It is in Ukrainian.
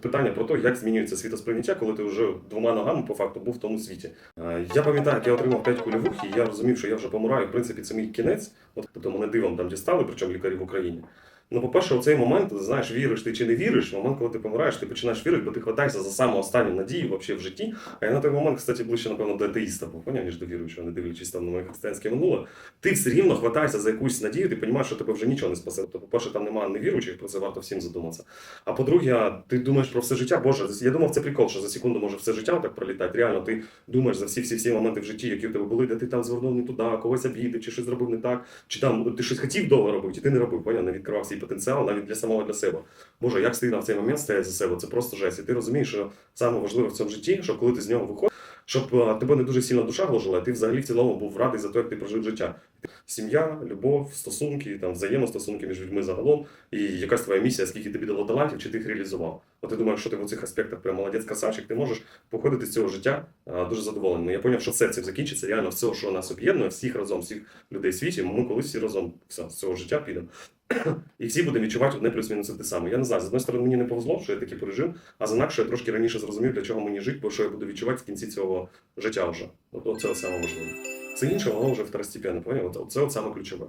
Питання про те, як змінюється світосприйняття, коли ти вже двома ногами по факту був в тому світі. Е, Я пам'ятаю, як я отримав 5 кульових, і я розумів, що я вже помираю. В принципі, це мій кінець. От тобто мене дивом там дістали, причому лікарі в Україні. Ну, по-перше, у цей момент, знаєш, віриш ти чи не віриш, в момент, коли ти помираєш, ти починаєш вірити, бо ти хватаєшся за саму останню надію вообще в житті. А я на той момент, кстати, ближче, напевно, до атеїста був, поняв, ніж до віруючого, не дивлячись там на моє християнське минуле. Ти все рівно хватаєшся за якусь надію, ти розумієш, що тебе вже нічого не спасе. Тобто, по-перше, там немає невіруючих, про це варто всім задуматися. А по-друге, ти думаєш про все життя. Боже, я думав, це прикол, що за секунду може все життя так пролітати. Реально, ти думаєш за всі всі всі моменти в житті, які в тебе були, де ти там звернув не туди, когось обідив, чи щось зробив не так, чи там ти щось хотів довго робити, і ти не робив, поняв, не відкривав свій потенціал навіть для самого для себе. Боже, як стидно в цей момент стоять за себе, це просто жесть. І ти розумієш, що саме важливе в цьому житті, що коли ти з нього виходиш, щоб е, тебе не дуже сильно душа гложила, а ти взагалі в цілому був радий за те, як ти прожив життя. Сім'я, любов, стосунки, там взаємостосунки між людьми загалом, і якась твоя місія, скільки тобі дало талантів, чи ти їх реалізував. От ти думаєш, що ти в цих аспектах прям молодець красавчик, ти можеш походити з цього життя а, дуже задоволений. Ну, Я зрозумів, що все цим закінчиться. Реально все, що нас об'єднує, всіх разом, всіх людей в світі, ми колись всі разом все, з цього життя підемо. І всі будемо відчувати одне плюс-мінус те саме. Я не знаю, з одної сторони, мені не повезло, що я таки пережив, а з інакше я трошки раніше зрозумів, для чого мені жити, бо що я буду відчувати в кінці цього життя вже. От, от це саме важливе. Це інше, воно вже второстепенне, поняв? От, це от саме ключове.